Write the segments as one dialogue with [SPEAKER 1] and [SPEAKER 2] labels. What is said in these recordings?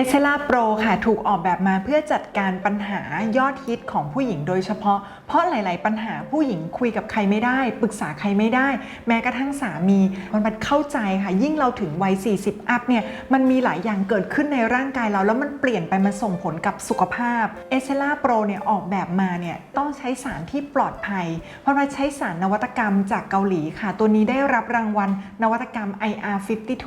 [SPEAKER 1] e s c e l a Pro ค่ะถูกออกแบบมาเพื่อจัดการปัญหายอดฮิตของผู้หญิงโดยเฉพาะ เพราะหลาย ๆ ปัญหาผู้หญิงคุยกับใครไม่ได้ ปรึกษาใครไม่ได้ แม้กระทั่งสามีมันมันเข้าใจค่ะยิ่งเราถึงวัย 40 อัพเนี่ยมันมีหลายอย่างเกิดขึ้นในร่างกายเรา แล้วมันเปลี่ยนไปมันส่งผลกับสุขภาพ e s c e l a Pro เนี่ยออกแบบมาเนี่ยต้องใช้สารที่ปลอดภัย เพราะว่าใช้สารนวัตกรรมจากเกาหลีค่ะ ตัวนี้ได้รับรางวัลนวัตกรรม IR52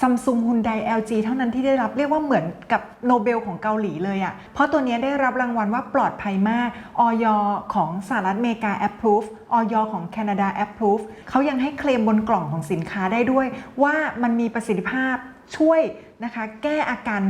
[SPEAKER 1] Samsung Hyundai LG เท่านั้นที่ได้รับเรียกว่าเหมือนกับโนเบลของเกาหลีเลยอะ่ะ เพราะตัวนี้ได้รับรางวัลว่าปลอดภัยมากออยของสหรัฐอเมริกา approve ออยของแคนาดา approve เขายังให้เคลมบนกล่องของสินค้าได้ด้วย ว่ามันมีประสิทธิภาพช่วย นะคะแก้อาการ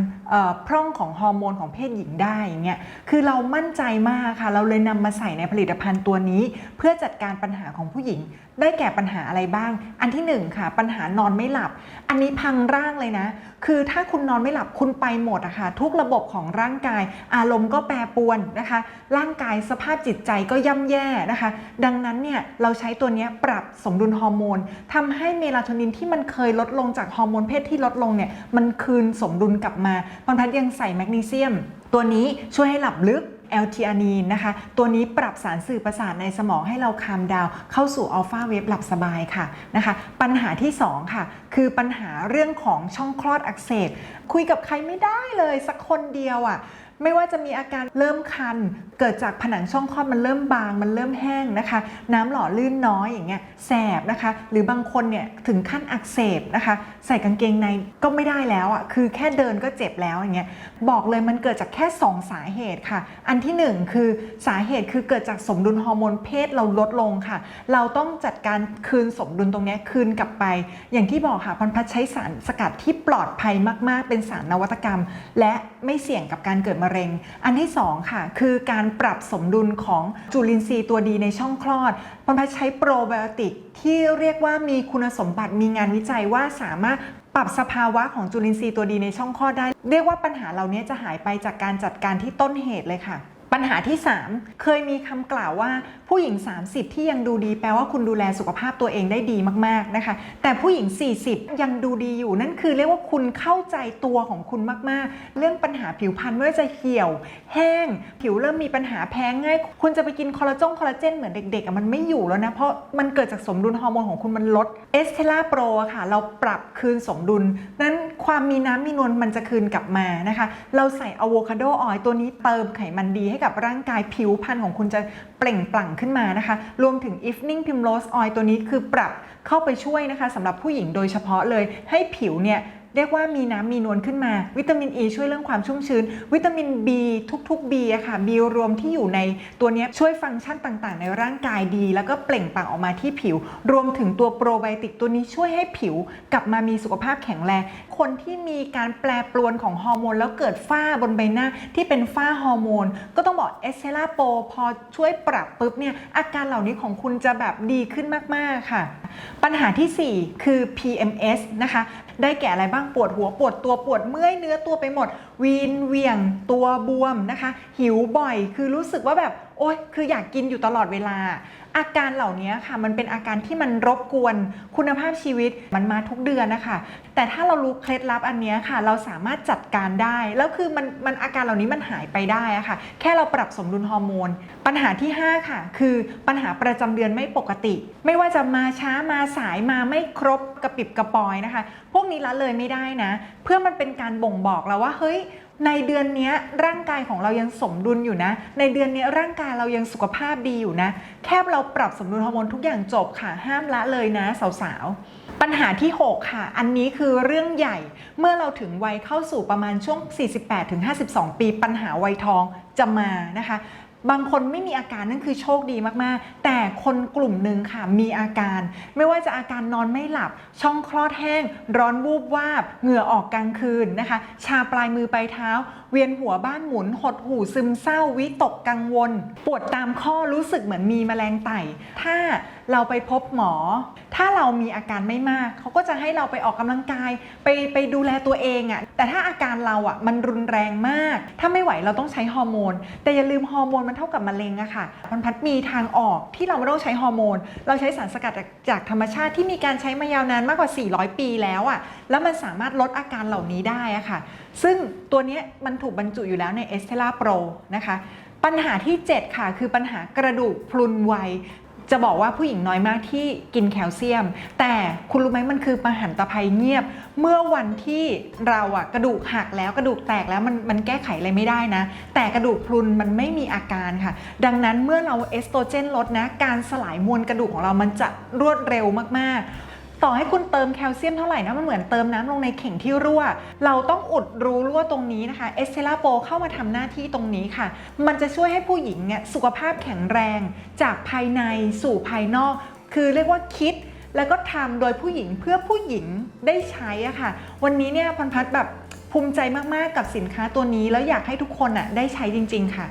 [SPEAKER 1] พร่องของฮอร์โมนของเพศหญิงได้อย่างเงี้ยคือเรามั่นใจมากค่ะ เราเลยนำมาใส่ในผลิตภัณฑ์ตัวนี้ เพื่อจัดการปัญหาของผู้หญิง ได้แก่ปัญหาอะไรบ้าง อันที่หนึ่งค่ะ ปัญหานอนไม่หลับ อันนี้พังร่างเลยนะ คือถ้าคุณนอนไม่หลับคุณไปหมดอะค่ะทุกระบบของร่างกาย อารมณ์ก็แปรปรวนนะคะ ร่างกายสภาพจิตใจก็ย่ำแย่นะคะ ดังนั้นเนี่ยเราใช้ตัวนี้ปรับสมดุลฮอร์โมนทำให้เมลาโทนินที่มันเคยลดลงจากฮอร์โมนเพศที่ลดลงเนี่ยมันคืนสมดุลกลับมาพันพัดยังใส่แมกนีเซียม ตัวนี้ช่วยให้หลับลึกแอลทีอานีนนะคะ ตัวนี้ปรับสารสื่อประสาทในสมองให้เราคามดาว เข้าสู่อัลฟาเวฟหลับสบายค่ะนะคะ ปัญหาที่ 2 ค่ะ คือปัญหาเรื่องของช่องคลอดอักเสบคุยกับใครไม่ได้เลยสักคนเดียวอะ่ะ ไม่ว่าจะมีอาการเริ่มคัน เกิดจากผนังช่องคลอดมันเริ่มบาง มันเริ่มแห้งนะคะ น้ำหล่อลื่นน้อยอย่างเงี้ยแสบนะคะ หรือบางคนเนี่ยถึงขั้นอักเสบนะคะ ใส่กางเกงในก็ไม่ได้แล้วอะคือแค่เดินก็เจ็บแล้วอย่างเงี้ยบอกเลยมันเกิดจากแค่ 2 สาเหตุค่ะ อันที่ 1 คือสาเหตุคือเกิดจากสมดุลฮอร์โมนเพศเราลดลงค่ะ เราต้องจัดการคืนสมดุลตรงเนี้ยคืนกลับไป อย่างที่บอกค่ะพันพัดใช้สารสกัดที่ปลอดภัยมาก ๆ เป็นสารนวัตกรรม และไม่เสี่ยงกับการเกิดมะเร็ง อันที่ 2 ค่ะ คือการปรับสมดุลของจุลินทรีย์ตัวดีในช่องคลอดพันพัใช้โปรไบโอติกที่เรียกว่ามีคุณสมบัติมีงานวิจัยว่าสามารถปรับสภาวะของจุลินทรีย์ตัวดีในช่องคลอดได้ เรียกว่าปัญหาเหล่านี้จะหายไปจากการจัดการที่ต้นเหตุเลยค่ะ ปัญหาที่ 3 เคยมีคำกล่าวว่าผู้หญิง 30 ที่ยังดูดีแปลว่าคุณดูแลสุขภาพตัวเองได้ดีมากๆนะคะ แต่ผู้หญิง 40 ยังดูดีอยู่นั่นคือเรียกว่าคุณเข้าใจตัวของคุณมากๆ เรื่องปัญหาผิวพรรณไม่ว่าจะเหี่ยว แห้ง ผิวเริ่มมีปัญหาแพ้ง่าย คุณจะไปกินคอลลาจงคอลลาเจนเหมือนเด็กๆอะมันไม่อยู่แล้วนะ เพราะมันเกิดจากสมดุลฮอร์โมนของคุณมันลดเอสเทล่าโปรค่ะ เราปรับคืนสมดุล นั้นความมีน้ำมีนวลมันจะคืนกลับมานะคะ เราใส่อะโวคาโดออยล์ตัวนี้เติมไขมันดีให้กับกับร่างกายผิวพรรณของคุณจะเปล่งปลั่งขึ้นมานะคะ รวมถึง evening primrose oil ตัวนี้คือปรับเข้าไปช่วยนะคะสำหรับผู้หญิงโดยเฉพาะเลยให้ผิวเนี่ย เรียกว่ามีน้ำมีนวลขึ้นมา วิตามิน E ช่วยเรื่องความชุ่มชื้น วิตามิน B ทุกๆ B อะค่ะ B รวมที่อยู่ในตัวนี้ช่วยฟังก์ชันต่างๆ ในร่างกายดี แล้วก็เปล่งปลั่งออกมาที่ผิว รวมถึงตัวโปรไบโอติกตัวนี้ช่วยให้ผิวกลับมามีสุขภาพแข็งแรง คนที่มีการแปรปรวนของฮอร์โมน แล้วเกิดฝ้าบนใบหน้าที่เป็นฝ้าฮอร์โมน ก็ต้องบอกเอสเซล่าโปพอช่วยปรับปุ๊บเนี่ยอาการเหล่านี้ของคุณจะแบบดีขึ้นมากๆค่ะ ปัญหาทีสี่ 4 คือ PMS นะคะ ได้แก่อะไรบ้างปวดหัวปวดตัวปวดเมื่อยเนื้อตัวไปหมด วีนเวียงตัวบวมนะคะ หิวบ่อยคือรู้สึกว่าแบบ โอ๊ยคืออยากกินอยู่ตลอดเวลา อาการเหล่านี้ค่ะ มันเป็นอาการที่มันรบกวนคุณภาพชีวิตมันมาทุกเดือนนะคะ แต่ถ้าเรารู้เคล็ดลับอันนี้ค่ะ เราสามารถจัดการได้ แล้วคือมันมันอาการเหล่านี้มันหายไปได้อะค่ะ แค่เราปรับสมดุลฮอร์โมน ปัญหาที่ 5 ค่ะ คือปัญหาประจำเดือนไม่ปกติ ไม่ว่าจะมาช้ามาสายมาไม่ครบกระปิบกระปอยนะคะ พวกนี้ละเลยไม่ได้นะ เพื่อมันเป็นการบ่งบอกเราว่าเฮ้ย ในเดือนนี้ร่างกายของเรายังสมดุลอยู่นะ ในเดือนนี้ร่างกายเรายังสุขภาพดีอยู่นะ แค่เราปรับสมดุลฮอร์โมนทุกอย่างจบค่ะห้ามละเลยนะสาวๆ ปัญหาที่ 6 ค่ะ อันนี้คือเรื่องใหญ่เมื่อเราถึงวัยเข้าสู่ประมาณช่วง 48-52 ปี ปัญหาวัยทองจะมานะคะ บางคนไม่มีอาการนั่นคือโชคดีมากๆ แต่คนกลุ่มหนึ่งค่ะมีอาการ ไม่ว่าจะอาการนอนไม่หลับ ช่องคลอดแห้ง ร้อนวูบวาบ เหงื่อออกกลางคืนนะคะ ชาปลายมือปลายเท้า เวียนหัวบ้านหมุน หดหู่ซึมเศร้า วิตกกังวล ปวดตามข้อรู้สึกเหมือนมีแมลงไต่ถ้า เราไปพบหมอ ถ้าเรามีอาการไม่มากเขาก็จะให้เราไปออกกำลังกาย ไปไปดูแลตัวเองอะ่ะแต่ถ้าอาการเราอะ่ะมันรุนแรงมาก ถ้าไม่ไหวเราต้องใช้ฮอร์โมน แต่อย่าลืมฮอร์โมนมันเท่ากับมะเร็งอะค่ะพันพัดมีทางออกที่เราไม่ต้องใช้ฮอร์โมน เราใช้สารสกัดจากจากธรรมชาติที่มีการใช้มายาวนานมากกว่า 400 ปีแล้วอะ่ะแล้วมันสามารถลดอาการเหล่านี้ได้อะค่ะ ซึ่งตัวนี้มันถูกบรรจุอยู่แล้วใน e s t e l l a Pro นะคะปัญหาที่ 7 ค่ะ คือปัญหากระดูกพรุนไว จะบอกว่าผู้หญิงน้อยมากที่กินแคลเซียม แต่คุณรู้ไหมมันคือมหันตภัยเงียบ เมื่อวันที่เราอะกระดูกหักแล้วกระดูกแตกแล้วมันมันแก้ไขอะไรไม่ได้นะ แต่กระดูกพรุนมันไม่มีอาการค่ะ ดังนั้นเมื่อเราเอสโตรเจนลดนะ การสลายมวลกระดูกของเรามันจะรวดเร็วมากๆ ต่อให้คุณเติมแคลเซียมเท่าไหร่นะมันเหมือนเติมน้ำลงในเข่งที่รั่ว เราต้องอุดรูรั่วตรงนี้นะคะเอสเทลาโปเข้ามาทำหน้าที่ตรงนี้ค่ะ มันจะช่วยให้ผู้หญิงเนี่ยสุขภาพแข็งแรง จากภายในสู่ภายนอก คือเรียกว่าคิดแล้วก็ทำโดยผู้หญิงเพื่อผู้หญิงได้ใช้อะค่ะ วันนี้เนี่ยพันพัฒน์แบบภูมิใจมาก ๆ กับสินค้าตัวนี้ แล้วอยากให้ทุกคนอะได้ใช้จริง ๆ ค่ะ